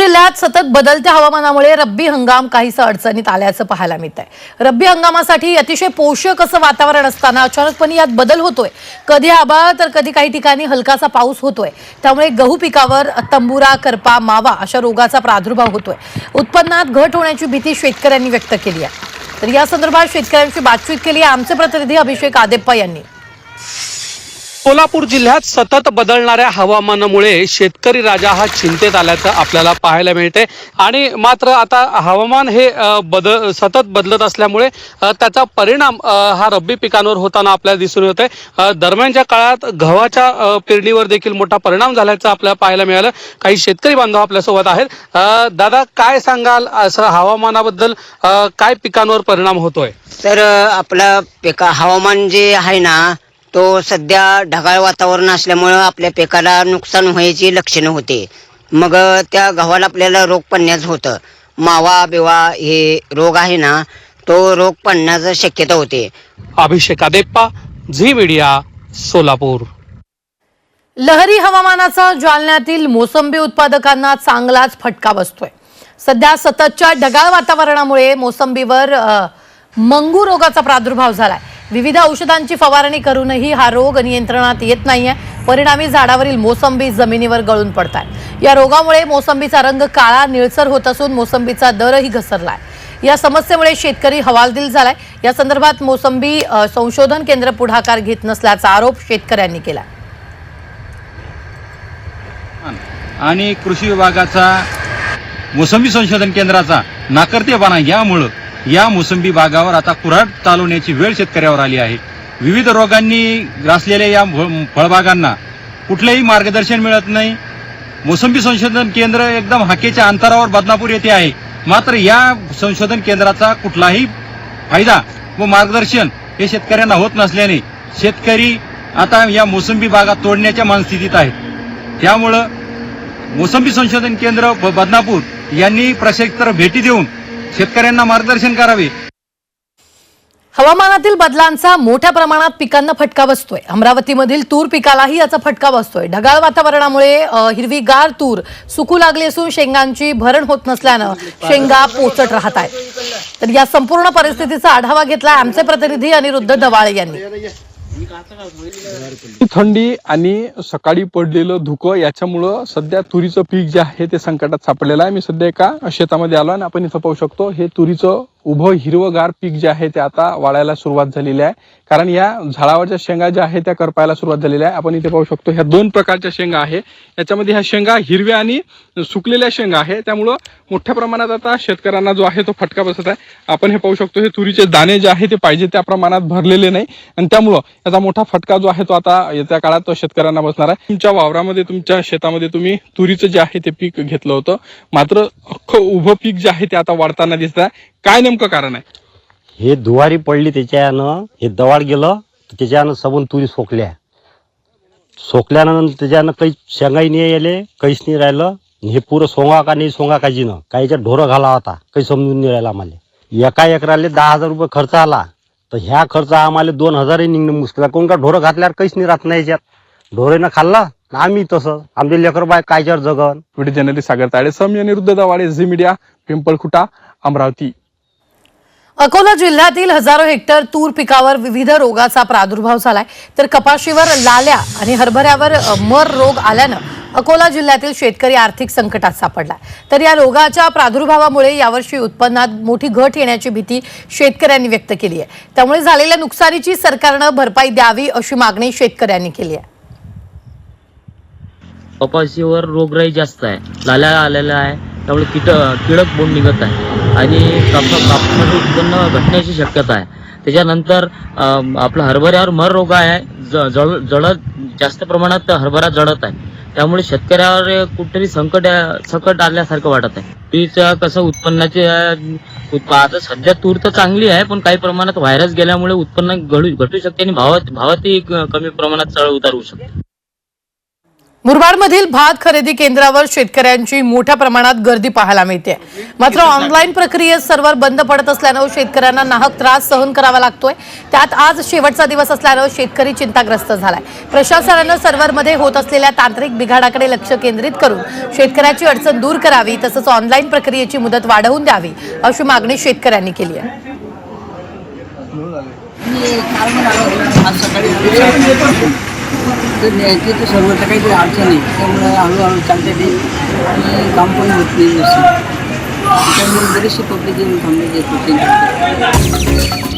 जिल्ह्यात सतत बदलत्या हवामानामुळे रब्बी हंगाम काहीसा अडचणीत आल्याचं पाहायला मिळत आहे रब्बी हंगामासाठी अतिशय पोषक असं वातावरण असताना अचानकपणे यात बदल होतोय. कधी आबाळ तर कधी काही ठिकाणी हलकासा पाऊस होतोय. त्यामुळे गहू पिकावर तंबुरा करपा मावा अशा रोगाचा प्रादुर्भाव होतोय. उत्पन्नात घट होण्याची भीती शेतकऱ्यांनी व्यक्त केली आहे. तर या संदर्भात शेतकऱ्यांशी बातचीत केली. आहे आमचे प्रतिनिधी अभिषेक आदेप्पा यांनी. सोलापूर जिल्ह्यात सतत बदलणाऱ्या हवामानामुळे शेतकरी राजा हा चिंतेत आल्याचं आपल्याला पाहायला मिळते. आणि मात्र आता हवामान हे बदल सतत बदलत असल्यामुळे त्याचा परिणाम हा रब्बी पिकांवर होताना आपल्याला दिसून येतोय. दरम्यानच्या काळात गव्हाच्या पेरणीवर देखील मोठा परिणाम झाल्याचं आपल्याला पाहायला मिळालं. काही शेतकरी बांधव आपल्यासोबत आहेत. दादा काय सांगाल असं हवामानाबद्दल? काय पिकांवर परिणाम होतोय? तर आपलं पिका हवामान जे आहे ना तो सध्या ढगाळ वातावरण असल्यामुळं आपल्या पिकाला नुकसान व्हायची लक्षणं होते. मग त्या गव्हाला आपल्याला रोग पडण्याचं होतं. मावा बिवा हे रोग आहे ना तो रोग पडण्याचं शक्यता होते. अभिषेक आदेप्पा झी मीडिया सोलापूर. लहरी हवामानाचा जालन्यातील मोसंबी उत्पादकांना चांगलाच फटका बसतोय. सध्या सततच्या ढगाळ वातावरणामुळे मोसंबीवर मंगू रोगाचा प्रादुर्भाव झालाय. विविध औषधांची फवारणी करूनही हा रोग नियंत्रणात येत नाहीये. परिणामी झाडावरील मोसंबी जमिनीवर गळून पडताय या रोगामुळे मोसंबीचा रंग काळा निळसर होत असून मोसंबीचा दरही घसरलाय. या समस्येमुळे शेतकरी हवालदिल झालाय. या संदर्भात मोसंबी संशोधन केंद्र पुढाकार घेत नसल्याचा आरोप शेतकऱ्यांनी केला आणि कृषी विभागाचा मोसंबी संशोधन केंद्राचा नाकर्तेपणा यामुळं या मोसंबी बागावर आता कुऱ्हाड चालवण्याची वेळ शेतकऱ्यावर आली आहे. विविध रोगांनी ग्रासलेल्या या फळबागांना कुठलंही मार्गदर्शन मिळत नाही. मोसंबी संशोधन केंद्र एकदम हाकेच्या अंतरावर बदनापूर येथे आहे. मात्र या संशोधन केंद्राचा कुठलाही फायदा व मार्गदर्शन हे शेतकऱ्यांना होत नसल्याने शेतकरी आता या मोसंबी बागा तोडण्याच्या मनस्थितीत आहेत. त्यामुळं मोसंबी संशोधन केंद्र ब- बदनापूर यांनी प्रशिक्षक भेटी देऊन शेतकऱ्यांना मार्गदर्शन करावे. हवामानातील बदलांचा मोठ्या प्रमाणात पिकांना फटका बसतोय. अमरावतीमधील तूर पिकालाही याचा फटका बसतोय. ढगाळ वातावरणामुळे हिरवीगार तूर सुकू लागली असून शेंगांची भरण होत नसल्यानं शेंगा पोचट राहत आहेत. तर या संपूर्ण परिस्थितीचा आढावा घेतला आमचे प्रतिनिधी अनिरुद्ध दवाळे यांनी. थंडी आणि सकाळी पडलेलं धुकं याच्यामुळं सध्या तुरीचं पीक जे आहे ते संकटात सापडलेलं आहे. मी सध्या एका शेतामध्ये आलो आणि आपण इथं पाहू शकतो हे तुरीचं उभं हिरवगार पीक जे आहे ते आता वाढायला सुरुवात झालेली आहे. कारण या झाडावरच्या शेंगा ज्या आहेत त्या करपायला सुरुवात झालेल्या आहे. आपण इथे पाहू शकतो ह्या दोन प्रकारच्या शेंगा आहे. याच्यामध्ये ह्या शेंगा हिरव्या आणि सुकलेल्या शेंगा आहे. त्यामुळं मोठ्या प्रमाणात आता शेतकऱ्यांना जो आहे तो फटका बसत आहे. आपण हे पाहू शकतो हे तुरीचे दाणे जे आहे ते पाहिजे त्या प्रमाणात भरलेले नाही. आणि त्यामुळं याचा मोठा फटका जो आहे तो आता येत्या काळात तो शेतकऱ्यांना बसणार आहे. तुमच्या वावरामध्ये तुमच्या शेतामध्ये तुम्ही तुरीचं जे आहे ते पीक घेतलं होतं. मात्र अख्खं उभं पीक जे आहे ते आता वाढताना दिसत आहे. काय नेमकं कारण आहे? हे दुवारी पडली त्याच्यानं हे दवाड गेलं तर त्याच्यानं सबून तुरी सोकल्या. सोकल्यानंतर त्याच्यानं काही शेंगाई नाही आले काहीच नाही राहिलं. हे पुरं सोंगा का नाही सोंगा का जिनं? काहीच्या ढोरं घाला होता काही समजून नाही राहिला आम्हाला. एका एकराले दहा हजार रुपये खर्च आला. तर ह्या खर्च आम्हाला दोन हजारही निघणं मुश्किल आहे. कोण का ढोरं घातल्यावर काहीच नाही राहत नाही याच्यात. ढोरेनं खाल्ला आम्ही तसं. आमचे लेकर बाय कायच्यावर जगन. व्हिडिओ जर्नलिस्ट सागर ताळे समी अनिरुद्ध दवाडे झी मीडिया पिंपळखुटा अमरावती. अकोला जिल्ह्यातील हजारो हेक्टर तूर पिकावर विविध रोगाचा प्रादुर्भाव झालाय. तर कपाशीवर लाल्या आणि हरभऱ्यावर मर रोग आल्यानं अकोला जिल्ह्यातील शेतकरी आर्थिक संकटात सापडलाय. तर या रोगाच्या प्रादुर्भावामुळे यावर्षी उत्पन्नात मोठी घट येण्याची भीती शेतकऱ्यांनी व्यक्त केली आहे. त्यामुळे झालेल्या नुकसानीची सरकारनं भरपाई द्यावी अशी मागणी शेतकऱ्यांनी केली आहे. कपाशीवर रोगराई जास्त आहे. लाल्या आलेल्या आहे. त्यामुळे कीट बोंड निघत आहे. आणि काप कापसाचं उत्पन्न घटण्याची शक्यता आहे. त्याच्यानंतर आपला हरभऱ्यावर मर रोग आहे. ज- जळ जळत जास्त प्रमाणात हरभरा जळत आहे. त्यामुळे शेतकऱ्यावर कुठेतरी संकट संकट आल्यासारखं वाटत आहे. तुरीचं कसं उत्पन्नाचे आता सध्या तूर तर चांगली आहे पण काही प्रमाणात व्हायरस गेल्यामुळे उत्पन्न घडू घटू शकते आणि भावात भावातही कमी प्रमाणात चढ उतार होऊ शकते. मुरबाडमधील भात खरेदी केंद्रावर शेतकऱ्यांची मोठ्या प्रमाणात गर्दी पाहायला मिळते मात्र ऑनलाईन प्रक्रियेत सर्व्हर बंद पडत असल्यानं शेतकऱ्यांना नाहक त्रास सहन करावा लागतोय. त्यात आज शेवटचा दिवस असल्यानं शेतकरी चिंताग्रस्त झालाय. प्रशासनानं सर्व्हरमध्ये होत असलेल्या तांत्रिक बिघाडाकडे लक्ष केंद्रित करून शेतकऱ्याची अडचण दूर करावी तसंच ऑनलाईन प्रक्रियेची मुदत वाढवून द्यावी अशी मागणी शेतकऱ्यांनी केली आहे. मी काल पण आलो होतो आज सकाळी तर न्यायची तर सर्वत्र काहीतरी अडचण आहे त्यामुळे हळूहळू चालते ते आणि काम पण होत नाही